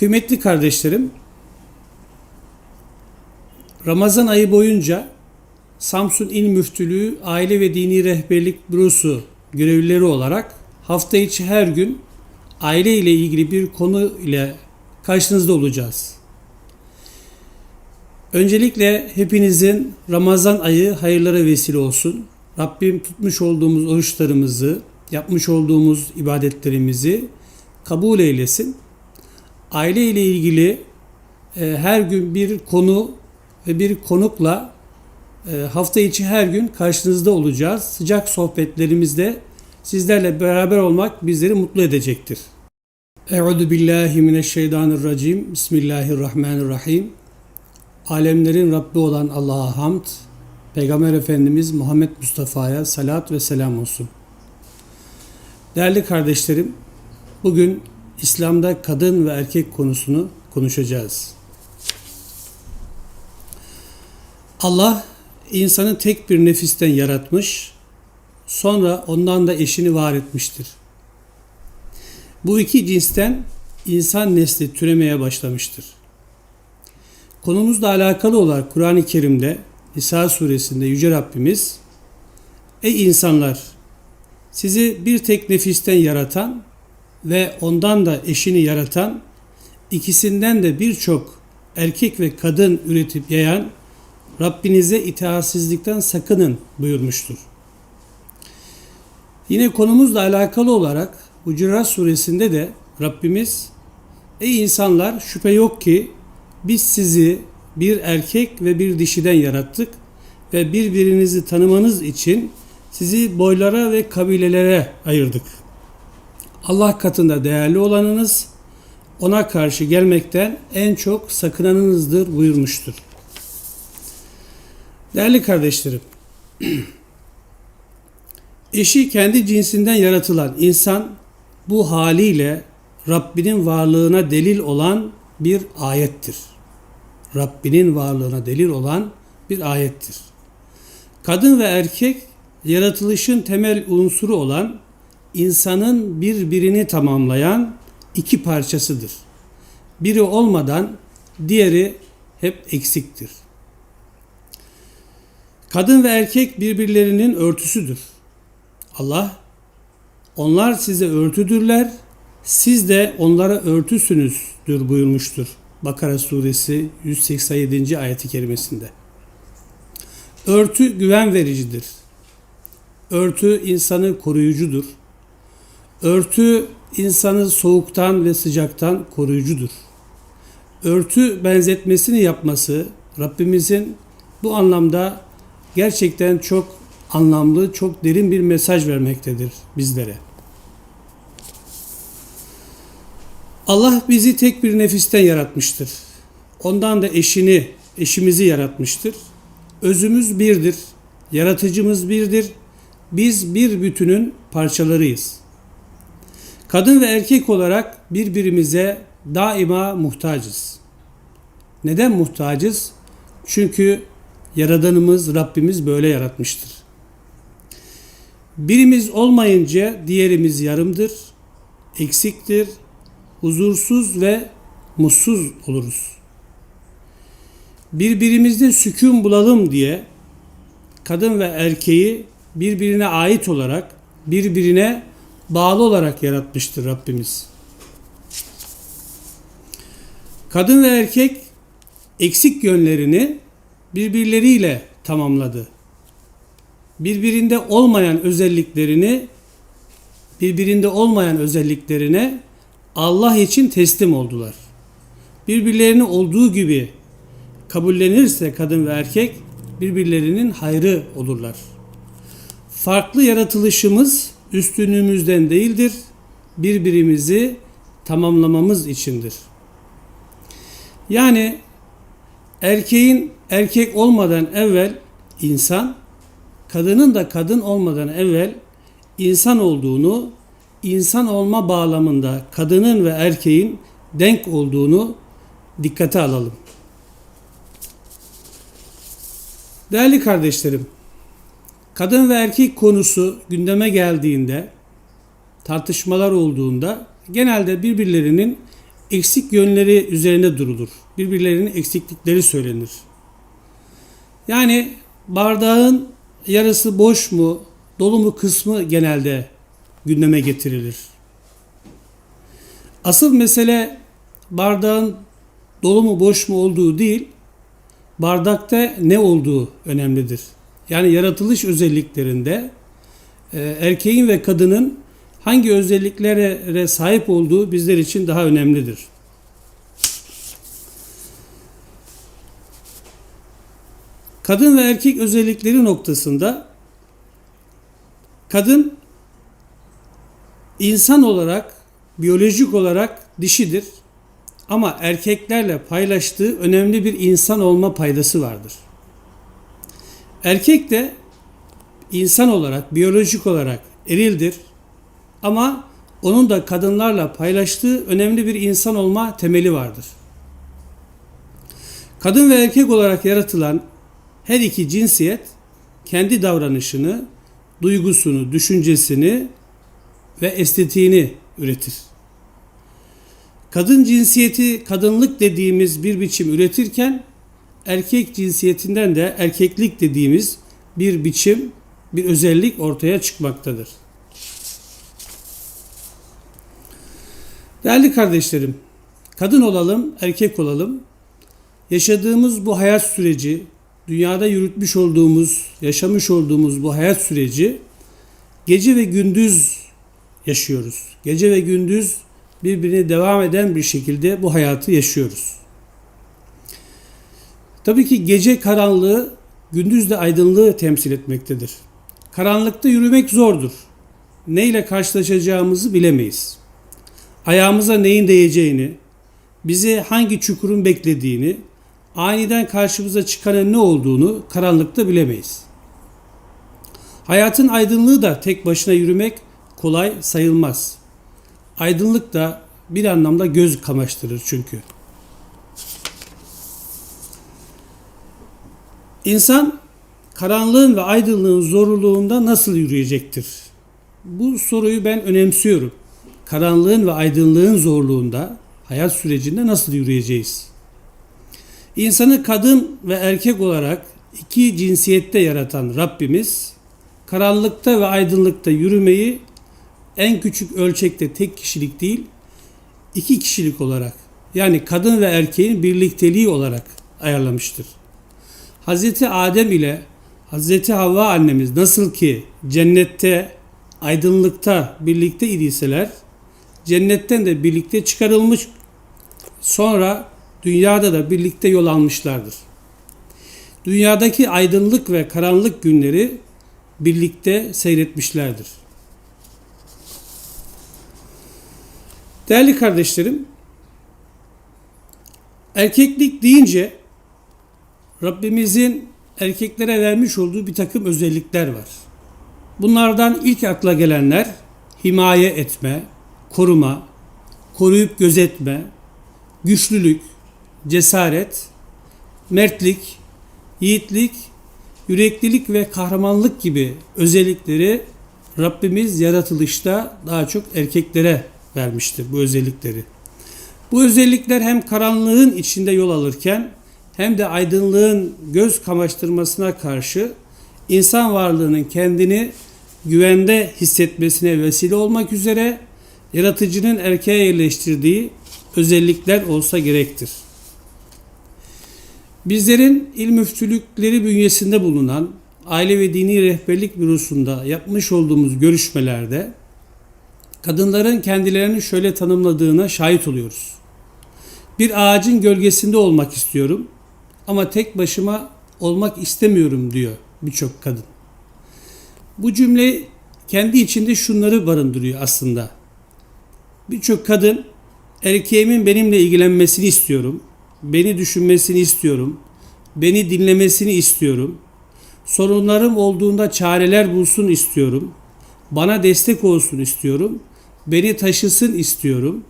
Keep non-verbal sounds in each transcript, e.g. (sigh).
Kıymetli kardeşlerim, Ramazan ayı boyunca Samsun İl Müftülüğü Aile ve Dini Rehberlik Bürosu görevlileri olarak hafta içi her gün aile ile ilgili bir konu ile karşınızda olacağız. Öncelikle hepinizin Ramazan ayı hayırlara vesile olsun. Rabbim tutmuş olduğumuz oruçlarımızı, yapmış olduğumuz ibadetlerimizi kabul eylesin. Aile ile ilgili e, her gün bir konu ve bir konukla e, hafta içi her gün karşınızda olacağız. Sıcak sohbetlerimizde sizlerle beraber olmak bizleri mutlu edecektir. Euzu billahi mineşşeytanirracim. Bismillahirrahmanirrahim. Alemlerin Rabbi olan Allah'a hamd, Peygamber Efendimiz Muhammed Mustafa'ya salat ve selam olsun. Değerli kardeşlerim, bugün İslam'da kadın ve erkek konusunu konuşacağız. Allah insanı tek bir nefisten yaratmış, sonra ondan da eşini var etmiştir. Bu iki cinsten insan nesli türemeye başlamıştır. Konumuzla alakalı olarak Kur'an-ı Kerim'de Nisa suresinde Yüce Rabbimiz Ey insanlar! Sizi bir tek nefisten yaratan ve ondan da eşini yaratan, ikisinden de birçok erkek ve kadın üretip yayan Rabbinize itaatsizlikten sakının buyurmuştur. Yine konumuzla alakalı olarak Hucurat suresinde de Rabbimiz Ey insanlar şüphe yok ki biz sizi bir erkek ve bir dişiden yarattık ve birbirinizi tanımanız için sizi boylara ve kabilelere ayırdık. Allah katında değerli olanınız ona karşı gelmekten en çok sakınanınızdır buyurmuştur. Değerli kardeşlerim, (clears throat) eşi kendi cinsinden yaratılan insan bu haliyle Rabbinin varlığına delil olan bir ayettir. Rabbinin varlığına delil olan bir ayettir. Kadın ve erkek yaratılışın temel unsuru olan insanın birbirini tamamlayan iki parçasıdır. Biri olmadan diğeri hep eksiktir. Kadın ve erkek birbirlerinin örtüsüdür. Allah, onlar size örtüdürler, siz de onlara örtüsünüzdür buyurmuştur. Bakara suresi 187. ayeti kerimesinde. Örtü güven vericidir. Örtü insanı koruyucudur. Örtü insanı soğuktan ve sıcaktan koruyucudur. Örtü benzetmesini yapması Rabbimizin bu anlamda gerçekten çok anlamlı, çok derin bir mesaj vermektedir bizlere. Allah bizi tek bir nefisten yaratmıştır. Ondan da eşini, eşimizi yaratmıştır. Özümüz birdir. Yaratıcımız birdir. Biz bir bütünün parçalarıyız. Kadın ve erkek olarak birbirimize daima muhtacız. Neden muhtacız? Çünkü Yaradanımız Rabbimiz böyle yaratmıştır. Birimiz olmayınca diğerimiz yarımdır, eksiktir, huzursuz ve mutsuz oluruz. Birbirimizde sükun bulalım diye kadın ve erkeği birbirine ait olarak, birbirine bağlı olarak yaratmıştır Rabbimiz. Kadın ve erkek eksik yönlerini birbirleriyle tamamladı. Birbirinde olmayan özelliklerini birbirinde olmayan özelliklerine Allah için teslim oldular. Birbirlerini olduğu gibi kabullenirse kadın ve erkek birbirlerinin hayrı olurlar. Farklı yaratılışımız üstünlüğümüzden değildir. Birbirimizi tamamlamamız içindir. Yani erkeğin erkek olmadan evvel insan, kadının da kadın olmadan evvel insan olduğunu, insan olma bağlamında kadının ve erkeğin denk olduğunu dikkate alalım. Değerli kardeşlerim, kadın ve erkek konusu gündeme geldiğinde, tartışmalar olduğunda genelde birbirlerinin eksik yönleri üzerine durulur. Birbirlerinin eksiklikleri söylenir. Yani bardağın yarısı boş mu, dolu mu kısmı genelde gündeme getirilir. Asıl mesele bardağın dolu mu boş mu olduğu değil, bardakta ne olduğu önemlidir. Yani yaratılış özelliklerinde e, erkeğin ve kadının hangi özelliklere sahip olduğu bizler için daha önemlidir. Kadın ve erkek özellikleri noktasında kadın insan olarak, biyolojik olarak dişidir. Ama erkeklerle paylaştığı önemli bir insan olma paydası vardır. Erkek de insan olarak, biyolojik olarak erildir. Ama onun da kadınlarla paylaştığı önemli bir insan olma temeli vardır. Kadın ve erkek olarak yaratılan her iki cinsiyet kendi davranışını, duygusunu, düşüncesini ve estetiğini üretir. Kadın cinsiyeti kadınlık dediğimiz bir biçim üretirken erkek cinsiyetinden de erkeklik dediğimiz bir biçim, bir özellik ortaya çıkmaktadır. Değerli kardeşlerim, kadın olalım, erkek olalım, yaşadığımız bu hayat süreci, dünyada yürütmüş olduğumuz, yaşamış olduğumuz bu hayat süreci gece ve gündüz yaşıyoruz. Gece ve gündüz birbirine devam eden bir şekilde bu hayatı yaşıyoruz. Tabii ki gece karanlığı gündüz de aydınlığı temsil etmektedir. Karanlıkta yürümek zordur. Neyle karşılaşacağımızı bilemeyiz. Ayağımıza neyin değeceğini, bizi hangi çukurun beklediğini, aniden karşımıza çıkanın ne olduğunu karanlıkta bilemeyiz. Hayatın aydınlığı da tek başına yürümek kolay sayılmaz. Aydınlık da bir anlamda göz kamaştırır çünkü. İnsan karanlığın ve aydınlığın zorluğunda nasıl yürüyecektir? Bu soruyu ben önemsiyorum. Karanlığın ve aydınlığın zorluğunda hayat sürecinde nasıl yürüyeceğiz? İnsanı kadın ve erkek olarak iki cinsiyette yaratan Rabbimiz karanlıkta ve aydınlıkta yürümeyi en küçük ölçekte tek kişilik değil, iki kişilik olarak yani kadın ve erkeğin birlikteliği olarak ayarlamıştır. Hz. Adem ile Hz. Havva annemiz nasıl ki cennette aydınlıkta birlikte idiyseler cennetten de birlikte çıkarılmış sonra dünyada da birlikte yol almışlardır. Dünyadaki aydınlık ve karanlık günleri birlikte seyretmişlerdir. Değerli kardeşlerim, erkeklik deyince Rabbimizin erkeklere vermiş olduğu bir takım özellikler var. Bunlardan ilk akla gelenler himaye etme, koruma, koruyup gözetme, güçlülük, cesaret, mertlik, yiğitlik, yüreklilik ve kahramanlık gibi özellikleri Rabbimiz yaratılışta daha çok erkeklere vermiştir bu özellikleri. Bu özellikler hem karanlığın içinde yol alırken hem de aydınlığın göz kamaştırmasına karşı insan varlığının kendini güvende hissetmesine vesile olmak üzere yaratıcının erkeğe yerleştirdiği özellikler olsa gerektir. Bizlerin il müftülükleri bünyesinde bulunan Aile ve Dini Rehberlik Bürosu'nda yapmış olduğumuz görüşmelerde kadınların kendilerini şöyle tanımladığına şahit oluyoruz. Bir ağacın gölgesinde olmak istiyorum ama tek başıma olmak istemiyorum diyor birçok kadın. Bu cümle kendi içinde şunları barındırıyor aslında. Birçok kadın erkeğimin benimle ilgilenmesini istiyorum. Beni düşünmesini istiyorum. Beni dinlemesini istiyorum. Sorunlarım olduğunda çareler bulsun istiyorum. Bana destek olsun istiyorum. Beni taşısın istiyorum.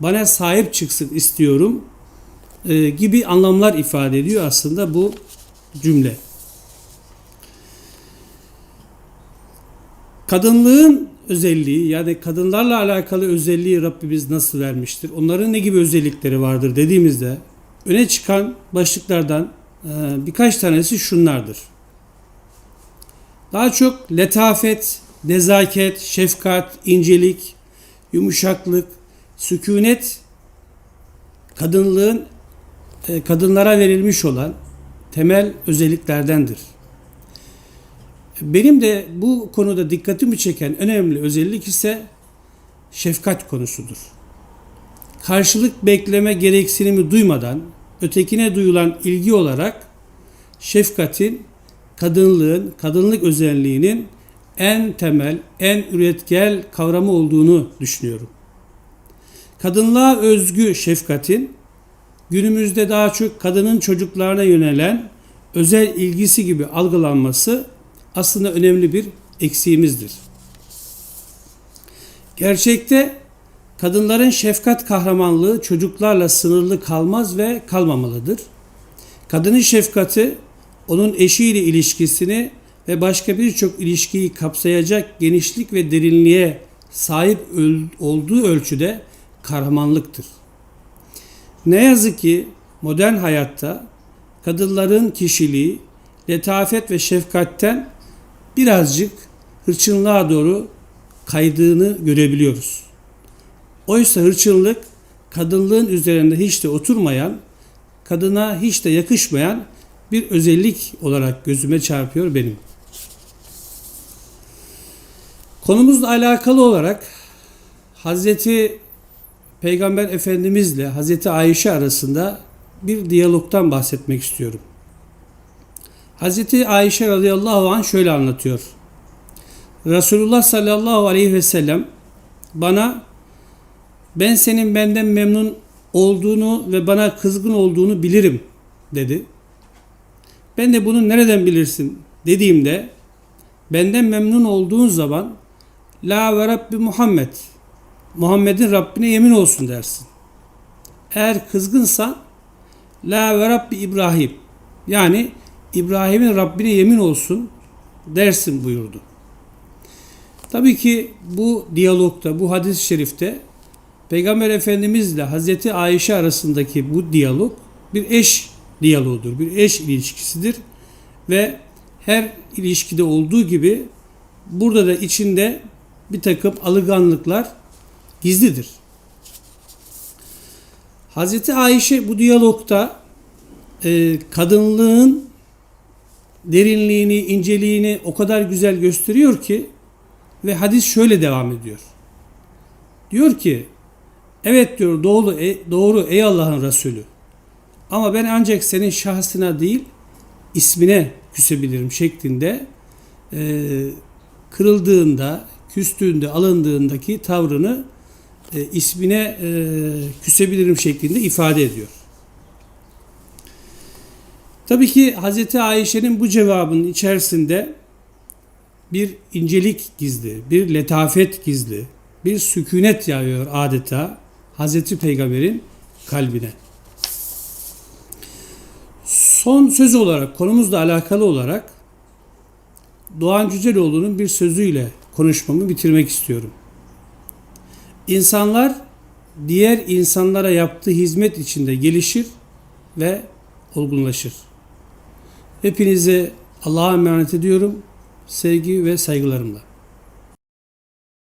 Bana sahip çıksın istiyorum e, gibi anlamlar ifade ediyor aslında bu cümle. Kadınlığın özelliği yani kadınlarla alakalı özelliği Rabbimiz nasıl vermiştir? Onların ne gibi özellikleri vardır dediğimizde öne çıkan başlıklardan e, birkaç tanesi şunlardır. Daha çok letafet, nezaket, şefkat, incelik, yumuşaklık, sükunet kadınlığın kadınlara verilmiş olan temel özelliklerdendir. Benim de bu konuda dikkatimi çeken önemli özellik ise şefkat konusudur. Karşılık bekleme gereksinimi duymadan ötekine duyulan ilgi olarak şefkatin kadınlığın, kadınlık özelliğinin en temel, en üretken kavramı olduğunu düşünüyorum. Kadınlığa özgü şefkatin günümüzde daha çok kadının çocuklarına yönelen özel ilgisi gibi algılanması aslında önemli bir eksiğimizdir. Gerçekte kadınların şefkat kahramanlığı çocuklarla sınırlı kalmaz ve kalmamalıdır. Kadının şefkati onun eşiyle ilişkisini ve başka birçok ilişkiyi kapsayacak genişlik ve derinliğe sahip olduğu ölçüde kahramanlıktır. Ne yazık ki modern hayatta kadınların kişiliği, letafet ve şefkatten birazcık hırçınlığa doğru kaydığını görebiliyoruz. Oysa hırçınlık kadınlığın üzerinde hiç de oturmayan, kadına hiç de yakışmayan bir özellik olarak gözüme çarpıyor benim. Konumuzla alakalı olarak Hazreti Peygamber Efendimizle Hazreti Ayşe arasında bir diyalogtan bahsetmek istiyorum. Hazreti Ayşe radıyallahu anh şöyle anlatıyor. Resulullah sallallahu aleyhi ve sellem bana ben senin benden memnun olduğunu ve bana kızgın olduğunu bilirim dedi. Ben de bunu nereden bilirsin dediğimde benden memnun olduğun zaman La ve Rabbi Muhammed Muhammed'in Rabbine yemin olsun dersin. Eğer kızgınsan La ve Rabbi İbrahim yani İbrahim'in Rabbine yemin olsun dersin buyurdu. Tabii ki bu diyalogta, bu hadis-i şerifte Peygamber Efendimiz ile Hazreti Ayşe arasındaki bu diyalog bir eş diyaloğudur, bir eş ilişkisidir ve her ilişkide olduğu gibi burada da içinde bir takım alıganlıklar gizlidir. Hazreti Ayşe bu diyalogta e, kadınlığın derinliğini, inceliğini o kadar güzel gösteriyor ki ve hadis şöyle devam ediyor. Diyor ki evet diyor doğru, e, doğru ey Allah'ın Resulü ama ben ancak senin şahsına değil ismine küsebilirim şeklinde e, kırıldığında, küstüğünde, alındığındaki tavrını e, ismine e, küsebilirim şeklinde ifade ediyor. Tabii ki Hz. Ayşe'nin bu cevabının içerisinde bir incelik gizli, bir letafet gizli, bir sükunet yağıyor adeta Hz. Peygamber'in kalbine. Son söz olarak, konumuzla alakalı olarak Doğan Cüceloğlu'nun bir sözüyle konuşmamı bitirmek istiyorum. İnsanlar diğer insanlara yaptığı hizmet içinde gelişir ve olgunlaşır. Hepinize Allah'a emanet ediyorum. Sevgi ve saygılarımla.